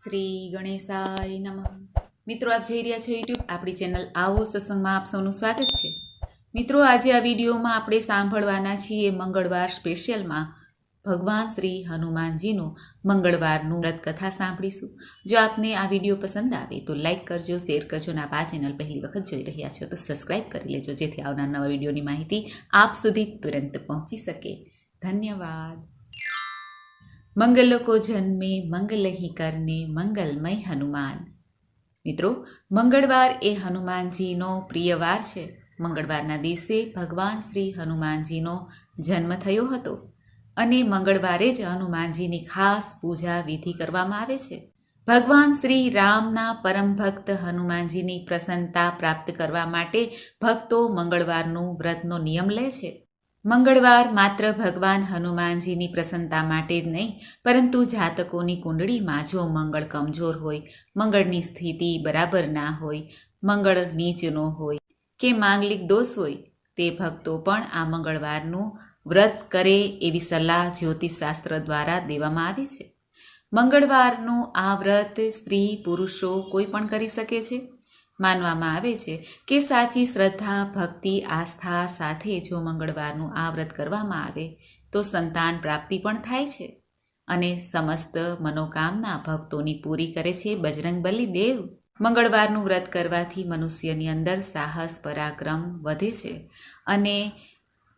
શ્રી ગણેશાય નમઃ. મિત્રો, આપ જોઈ રહ્યા છો યુટ્યુબ આપણી ચેનલ આવો સત્સંગમાં આપ સૌનું સ્વાગત છે. મિત્રો, આજે આ વિડીયોમાં આપણે સાંભળવાના છીએ મંગળવાર સ્પેશિયલમાં ભગવાન શ્રી હનુમાનજીનું મંગળવારનું વ્રત કથા સાંભળીશું. જો આપને આ વીડિયો પસંદ આવે તો લાઇક કરજો, શેર કરજો અને આપ આ ચેનલ પહેલી વખત જોઈ રહ્યા છો તો સબસ્ક્રાઇબ કરી લેજો, જેથી આવનાર નવા વિડીયોની માહિતી આપ સુધી તુરંત પહોંચી શકે. ધન્યવાદ. મંગલ કો જન્મે મંગલહી કરને, મંગલમય હનુમાન. મિત્રો, મંગળવાર એ હનુમાનજીનો પ્રિય વાર છે. મંગળવારના દિવસે ભગવાન શ્રી હનુમાનજીનો જન્મ થયો હતો અને મંગળવારે જ હનુમાનજીની ખાસ પૂજા વિધિ કરવામાં આવે છે. ભગવાન શ્રી રામના પરમ ભક્ત હનુમાનજીની પ્રસન્નતા પ્રાપ્ત કરવા માટે ભક્તો મંગળવારનું વ્રતનો નિયમ લે છે. મંગળવાર માત્ર ભગવાન હનુમાનજીની પ્રસન્નતા માટે જ નહીં, પરંતુ જાતકોની કુંડળીમાં જો મંગળ કમજોર હોય, મંગળની સ્થિતિ બરાબર ના હોય, મંગળ નીચનો હોય કે માંગલિક દોષ હોય, તે ભક્તો પણ આ મંગળવારનું વ્રત કરે એવી સલાહ જ્યોતિષશાસ્ત્ર દ્વારા દેવામાં આવે છે. મંગળવારનું આ વ્રત સ્ત્રી પુરુષો કોઈ પણ કરી શકે છે? માનવામાં આવે છે કે સાચી શ્રદ્ધા, ભક્તિ, આસ્થા સાથે જો મંગળવારનું આ વ્રત કરવામાં આવે, તો સંતાન પ્રાપ્તિ પણ થાય છે. અને સમસ્ત મનોકામના ભક્તોની પૂરી કરે છે બજરંગબલી દેવ. મંગળવારનું વ્રત કરવાથી મનુષ્યની અંદર સાહસ, પરાક્રમ વધે છે અને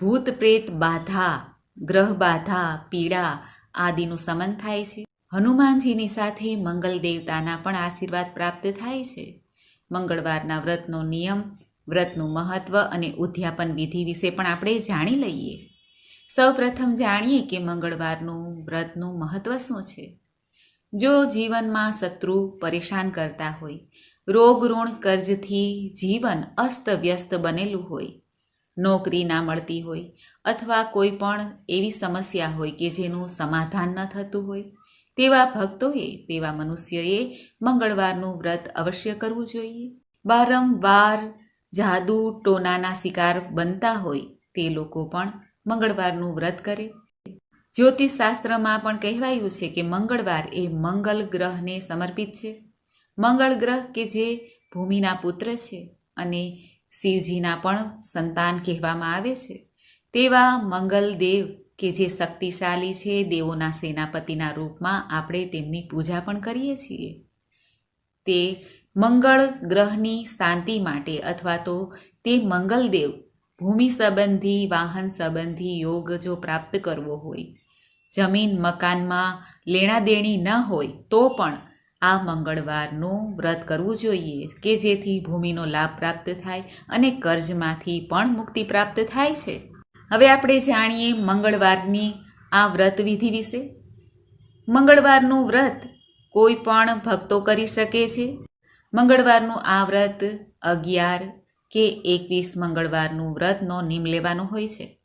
ભૂત પ્રેત બાધા, ગ્રહ બાધા, પીડા આદિનું સમન થાય છે. હનુમાનજીની સાથે મંગલ દેવતાના પણ આશીર્વાદ પ્રાપ્ત થાય છે. મંગળવારના વ્રતનો નિયમ, વ્રતનું મહત્વ અને ઉદ્યાપન વિધિ વિશે પણ આપણે જાણી લઈએ. સૌ પ્રથમ જાણીએ કે મંગળવારનું વ્રતનું મહત્વ શું છે. જો જીવનમાં શત્રુ પરેશાન કરતા હોય રોગ ઋણ કર્જથી જીવન અસ્તવ્યસ્ત બનેલું હોય, નોકરી ના મળતી હોય અથવા કોઈ પણ એવી સમસ્યા હોય કે જેનું સમાધાન ન થતું હોય તેવા ભક્તોએ, તેવા મનુષ્યએ મંગળવારનું વ્રત અવશ્ય કરવું જોઈએ. વારંવાર જાદુ ટોનાના શિકાર બનતા હોય, તે લોકો પણ મંગળવારનું વ્રત કરે. જ્યોતિષશાસ્ત્રમાં પણ કહેવાયું છે કે મંગળવાર એ મંગલ ગ્રહને સમર્પિત છે. મંગળ ગ્રહ કે જે ભૂમિના પુત્ર છે અને શિવજીના પણ સંતાન કહેવામાં આવે છે. તેવા મંગલદેવ કે જે શક્તિશાળી છે, દેવોના સેનાપતિના રૂપમાં આપણે તેમની પૂજા પણ કરીએ છીએ. તે મંગળ ગ્રહની શાંતિ માટે અથવા તો તે મંગલદેવ ભૂમિ સંબંધી, વાહન સંબંધી યોગ જો પ્રાપ્ત કરવો હોય, જમીન મકાનમાં લેણાદેણી ન હોય, તો પણ આ મંગળવારનું વ્રત કરવું જોઈએ કે જેથી ભૂમિનો લાભ પ્રાપ્ત થાય અને કર્જમાંથી પણ મુક્તિ પ્રાપ્ત થાય છે. હવે આપણે જાણીએ મંગળવારની આ વ્રત વિધિ વિશે. મંગળવારનું વ્રત કોઈ પણ ભક્તો કરી શકે છે. મંગળવારનું આ વ્રત અગિયાર કે એકવીસ મંગળવારનું વ્રતનો નિમ લેવાનો હોય છે.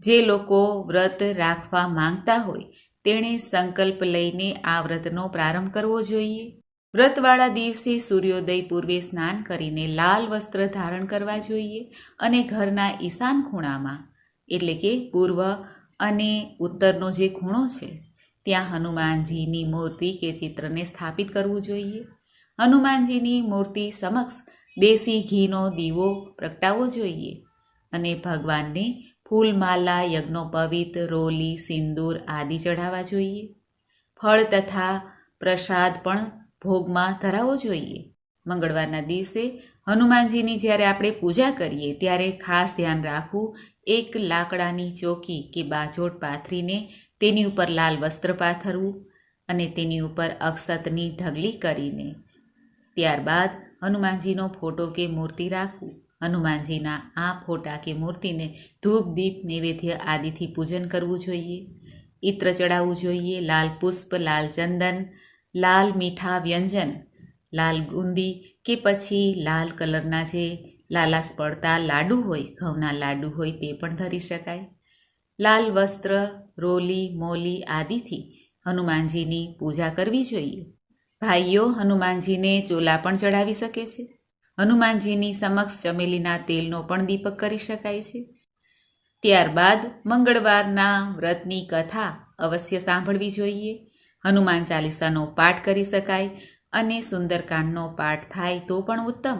જે લોકો વ્રત રાખવા માંગતા હોય, તેણે સંકલ્પ લઈને આ વ્રતનો પ્રારંભ કરવો જોઈએ. વ્રતવાળા દિવસે સૂર્યોદય પૂર્વે સ્નાન કરીને લાલ વસ્ત્ર ધારણ કરવા જોઈએ અને ઘરના ઈશાન ખૂણામાં એટલે કે પૂર્વ અને ઉત્તરનો જે ખૂણો છે, ત્યાં હનુમાનજીની મૂર્તિ કે ચિત્રને સ્થાપિત કરવું જોઈએ. હનુમાનજીની મૂર્તિ સમક્ષ દેશી ઘીનો દીવો પ્રગટાવવો જોઈએ અને ભગવાનને ફૂલમાલા યજ્ઞોપવિત રોલી, સિંદૂર આદિ ચઢાવવા જોઈએ. ફળ તથા પ્રસાદ પણ ભોગમાં ધરાવવો જોઈએ. મંગળવારના દિવસે હનુમાનજીની જ્યારે આપણે પૂજા કરીએ, ત્યારે ખાસ ધ્યાન રાખવું એક લાકડાની ચોકી કે બાજોટ પાથરીને તેની ઉપર લાલ વસ્ત્ર પાથરવું અને તેની ઉપર અક્ષતની ઢગલી કરીને. ત્યારબાદ હનુમાનજીનો ફોટો કે મૂર્તિ રાખવું. હનુમાનજીના આ ફોટા કે મૂર્તિને ધૂપ, દીપ, નૈવેદ્ય આદિથી પૂજન કરવું જોઈએ. ઇત્ર ચડાવવું જોઈએ, લાલ પુષ્પ, લાલ ચંદન, લાલ મીઠા વ્યંજન લાલ ગુંદી કે પછી લાલ કલરના જે લાલાસ પડતા લાડુ હોય, ઘઉંના લાડુ હોય તે પણ ધરી શકાય. લાલ વસ્ત્ર, રોલી, મોલી આદિથી હનુમાનજીની પૂજા કરવી જોઈએ. ભાઈઓ, હનુમાનજીને ચોલા પણ ચડાવી શકે છે. હનુમાનજીની સમક્ષ ચમેલીના તેલનો પણ દીપક કરી શકાય છે. ત્યારબાદ મંગળવારના વ્રતની કથા અવશ્ય સાંભળવી જોઈએ. હનુમાન ચાલીસાનો પાઠ કરી શકાય. અને સુંદરકાંડનો પાઠ થાય તો પણ ઉત્તમ.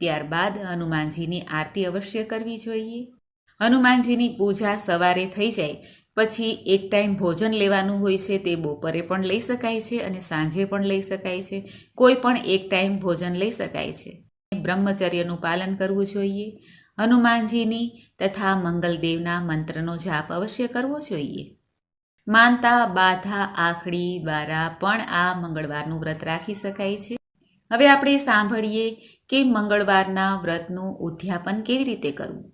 ત્યારબાદ હનુમાનજીની આરતી અવશ્ય કરવી જોઈએ. હનુમાનજીની પૂજા સવારે થઈ જાય, પછી એક ટાઈમ ભોજન લેવાનું હોય છે તે બપોરે પણ લઈ શકાય છે અને સાંજે પણ લઈ શકાય છે. કોઈ પણ એક ટાઈમ ભોજન લઈ શકાય છે. બ્રહ્મચર્યનું પાલન કરવું જોઈએ. હનુમાનજીની તથા મંગલદેવના મંત્રનો જાપ અવશ્ય કરવો જોઈએ. માનતા, બાધા, આખડી દ્વારા પણ આ મંગળવારનું વ્રત રાખી શકાય છે. હવે આપણે સાંભળીએ કે મંગળવારના વ્રતનું ઉદ્યાપન કેવી રીતે કરવું?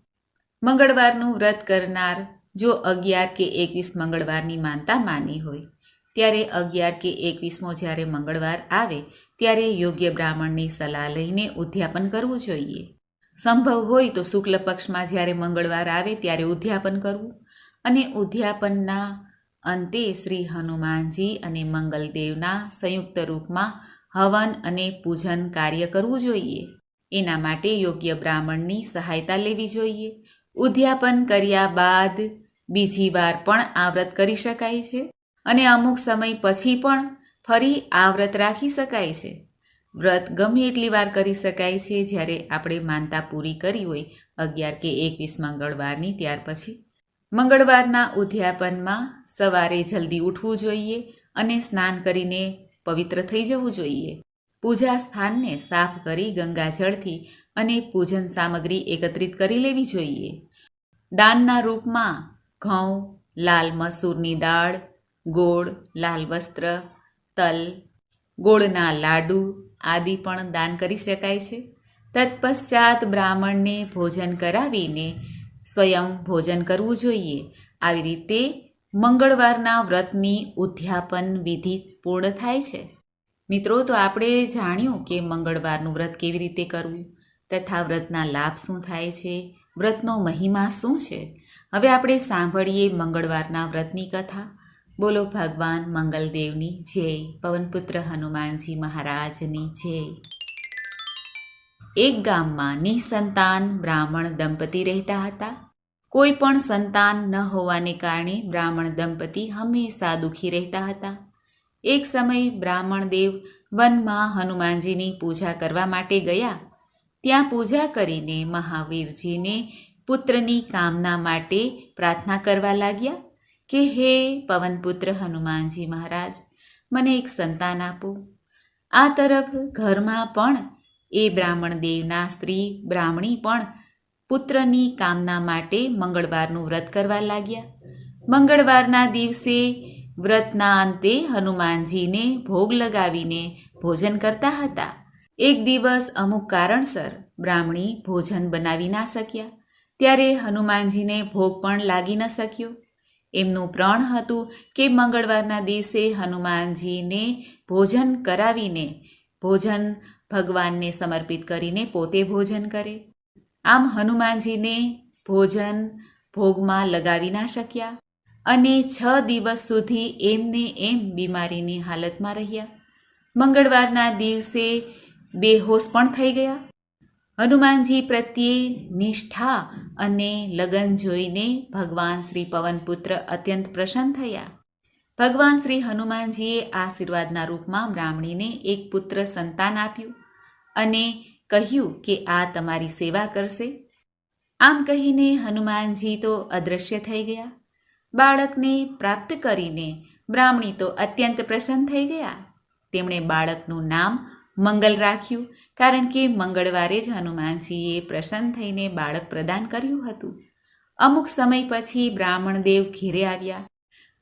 મંગળવારનું વ્રત કરનાર જો અગિયાર કે એકવીસ મંગળવારની માનતા માની હોય, ત્યારે અગિયાર કે એકવીસમો જ્યારે મંગળવાર આવે, ત્યારે યોગ્ય બ્રાહ્મણની સલાહ લઈને ઉદ્યાપન કરવું જોઈએ. સંભવ હોય તો શુક્લ પક્ષમાં જ્યારે મંગળવાર આવે ત્યારે ઉદ્યાપન કરવું અને ઉદ્યાપનના અંતે શ્રી હનુમાનજી અને મંગલદેવના સંયુક્ત રૂપમાં હવન અને પૂજન કાર્ય કરવું જોઈએ. એના માટે યોગ્ય બ્રાહ્મણની સહાયતા લેવી જોઈએ. ઉદ્યાપન કર્યા બાદ બીજી વાર પણ આ વ્રત કરી શકાય છે અને અમુક સમય પછી પણ ફરી આ વ્રત રાખી શકાય છે. વ્રત ગમે એટલી વાર કરી શકાય છે જ્યારે આપણે માનતા પૂરી કરી હોય અગિયાર કે એકવીસ મંગળવારની ત્યાર પછી મંગળવારના ઉદ્યાપનમાં સવારે જલ્દી ઉઠવું જોઈએ અને સ્નાન કરીને પવિત્ર થઈ જવું જોઈએ. પૂજા સ્થાનને સાફ કરી ગંગાજળથી અને પૂજન સામગ્રી એકત્રિત કરી લેવી જોઈએ. દાનના રૂપમાં ઘઉં, લાલ મસૂરની દાળ, ગોળ, લાલ વસ્ત્ર, તલ, ગોળના લાડુ આદિ પણ દાન કરી શકાય છે. તત્પશ્ચાત બ્રાહ્મણને ભોજન કરાવીને સ્વયં ભોજન કરવું જોઈએ. આવી રીતે મંગળવારના વ્રતની ઉદ્યાપન વિધિ પૂર્ણ થાય છે. મિત્રો, તો આપણે જાણ્યું કે મંગળવારનું વ્રત કેવી રીતે કરવું? તથા વ્રતના લાભ શું થાય છે? વ્રતનો મહિમા શું છે? હવે આપણે સાંભળીએ મંગળવારના વ્રતની કથા. બોલો, ભગવાન મંગલદેવની જય. પવનપુત્ર હનુમાનજી મહારાજની જય. એક ગામમાં નિસંતાન બ્રાહ્મણ દંપતી રહેતા હતા. કોઈ પણ સંતાન ન હોવાને કારણે બ્રાહ્મણ દંપતી હંમેશા દુઃખી રહેતા હતા. એક સમય બ્રાહ્મણ દેવ વનમાં હનુમાનજીની પૂજા કરવા માટે ગયા. ત્યાં પૂજા કરીને મહાવીરજીને પુત્રની કામના માટે પ્રાર્થના કરવા લાગ્યા કે, હે પવનપુત્ર હનુમાનજી મહારાજ, મને એક સંતાન આપો. આ તરફ ઘરમાં પણ એ બ્રાહ્મણ દેવના સ્ત્રી બ્રાહ્મણી પણ પુત્રની કામના માટે મંગળવારનું વ્રત કરવા લાગ્યા. મંગળવારના દિવસે વ્રતના અંતે હનુમાનજીને ભોગ લગાવીને ભોજન કરતા હતા. એક દિવસ અમુક કારણસર બ્રાહ્મણી ભોજન બનાવી ના શક્યા. ત્યારે હનુમાનજીને ભોગ પણ લાગી ન શક્યો. એમનું પ્રણ હતું કે મંગળવારના દિવસે હનુમાનજીને ભોજન કરાવીને ભોજન ભગવાનને સમર્પિત કરીને પોતે ભોજન કરે. આમ હનુમાનજીને ભોજન ભોગમાં લગાવી ના શક્યા અને છ દિવસ સુધી એમને એમ બીમારીની હાલતમાં રહ્યા. મંગળવારના દિવસે બેહોશ પણ થઈ ગયા. હનુમાનજી પ્રત્યે નિષ્ઠા અને લગન જોઈને ભગવાન શ્રી પવનપુત્ર અત્યંત પ્રસન્ન થયા. ભગવાન શ્રી હનુમાનજીએ આશીર્વાદના રૂપમાં બ્રાહ્મણીને એક પુત્ર સંતાન આપ્યું અને કહ્યું કે આ તમારી સેવા કરશે. આમ કહીને હનુમાનજી તો અદૃશ્ય થઈ ગયા. બાળકને પ્રાપ્ત કરીને બ્રાહ્મણી તો અત્યંત પ્રસન્ન થઈ ગયા. તેમણે બાળકનું નામ મંગલ રાખ્યું, કારણ કે મંગળવારે જ હનુમાનજીએ પ્રસન્ન થઈને બાળક પ્રદાન કર્યું હતું. અમુક સમય પછી બ્રાહ્મણ દેવ ઘેરે આવ્યા.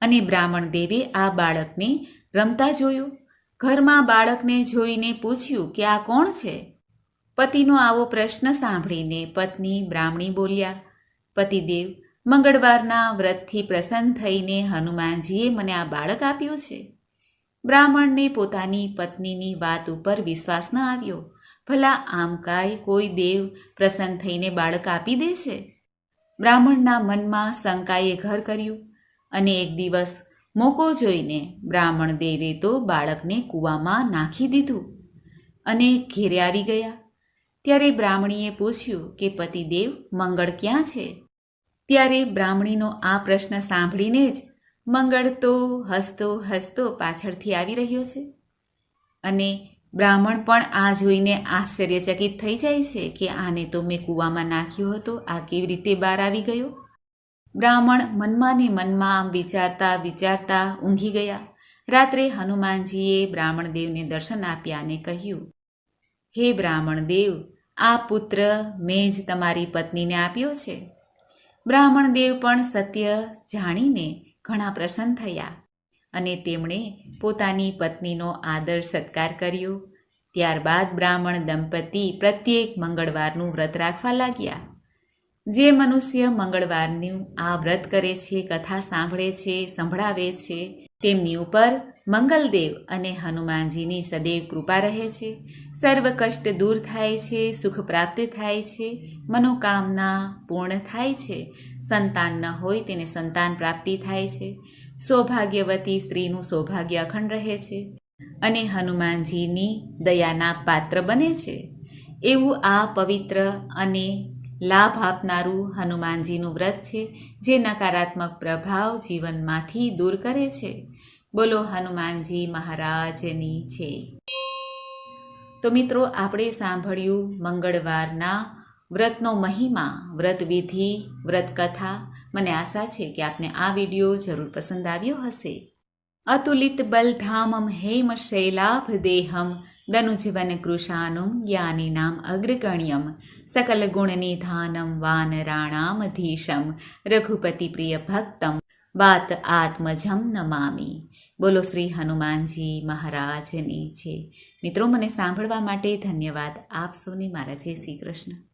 અને બ્રાહ્મણ દેવે આ બાળકને રમતા જોયું. ઘરમાં બાળકને જોઈને પૂછ્યું કે આ કોણ છે? પતિનો આવો પ્રશ્ન સાંભળીને પત્ની બ્રાહ્મણી બોલ્યા પતિદેવ મંગળવારના વ્રતથી પ્રસન્ન થઈને હનુમાનજીએ મને આ બાળક આપ્યું છે. બ્રાહ્મણને પોતાની પત્નીની વાત ઉપર વિશ્વાસ ન આવ્યો. ભલા આમ કાંઈ કોઈ દેવ પ્રસન્ન થઈને બાળક આપી દે છે? બ્રાહ્મણના મનમાં શંકાએ ઘર કર્યું. અને એક દિવસ મોકો જોઈને બ્રાહ્મણ દેવે તો બાળકને કૂવામાં નાખી દીધું અને ઘેરે આવી ગયા. ત્યારે બ્રાહ્મણીએ પૂછ્યું કે, પતિદેવ, મંગળ ક્યાં છે? ત્યારે બ્રાહ્મણીનો આ પ્રશ્ન સાંભળીને જ મંગળ તો હસતો હસતો પાછળથી આવી રહ્યો છે. અને બ્રાહ્મણ પણ આ જોઈને આશ્ચર્યચકિત થઈ જાય છે કે, આને તો મેં કૂવામાં નાખ્યો હતો, આ કેવી રીતે બહાર આવી ગયો? બ્રાહ્મણ મનમાં ને મનમાં આમ વિચારતા વિચારતા ઊંઘી ગયા. રાત્રે હનુમાનજીએ બ્રાહ્મણદેવને દર્શન આપ્યા અને કહ્યું, હે બ્રાહ્મણદેવ આ પુત્ર મેં જ તમારી પત્નીને આપ્યો છે. બ્રાહ્મણદેવ પણ સત્ય જાણીને ઘણા પ્રસન્ન થયા અને તેમણે પોતાની પત્નીનો આદર સત્કાર કર્યો. ત્યારબાદ બ્રાહ્મણ દંપતી પ્રત્યેક મંગળવારનું વ્રત રાખવા લાગ્યા. જે મનુષ્ય મંગળવારનું આ વ્રત કરે છે, કથા સાંભળે છે, સંભળાવે છે, તેમની ઉપર મંગલદેવ અને હનુમાનજીની સદૈવ કૃપા રહે છે. સર્વ કષ્ટ દૂર થાય છે, સુખ પ્રાપ્ત થાય છે, મનોકામના પૂર્ણ થાય છે. સંતાન ન હોય તેને સંતાન પ્રાપ્તિ થાય છે. સૌભાગ્યવતી સ્ત્રીનું સૌભાગ્ય અખંડ રહે છે અને હનુમાનજીની દયાના પાત્ર બને છે. એવું આ પવિત્ર અને લાભ આપનારું હનુમાનજીનું વ્રત છે, જે નકારાત્મક પ્રભાવ જીવનમાંથી દૂર કરે છે. બોલો હનુમાનજી મહારાજની છે. તો મિત્રો, આપણે સાંભળ્યું મંગળવારના વ્રતનો મહિમા, વ્રત વિધિ, વ્રત કથા. મને આશા છે કે આપને આ વીડિયો જરૂર પસંદ આવ્યો હશે. અતુલિત બલધામમ હેમ શૈલાભ દેહમ દનુજીવન કૃષાનું જ્ઞાનીનામ અગ્રગણ્યમ સકલ ગુણનિધાનમ વાનરાણામધીશમ રઘુપતિ પ્રિય ભક્તમ વાત આત્મજમ નમામી બોલો શ્રી હનુમાનજી મહારાજની છે મિત્રો મને સાંભળવા માટે ધન્યવાદ. આપ સૌને મારા જય શ્રી કૃષ્ણ.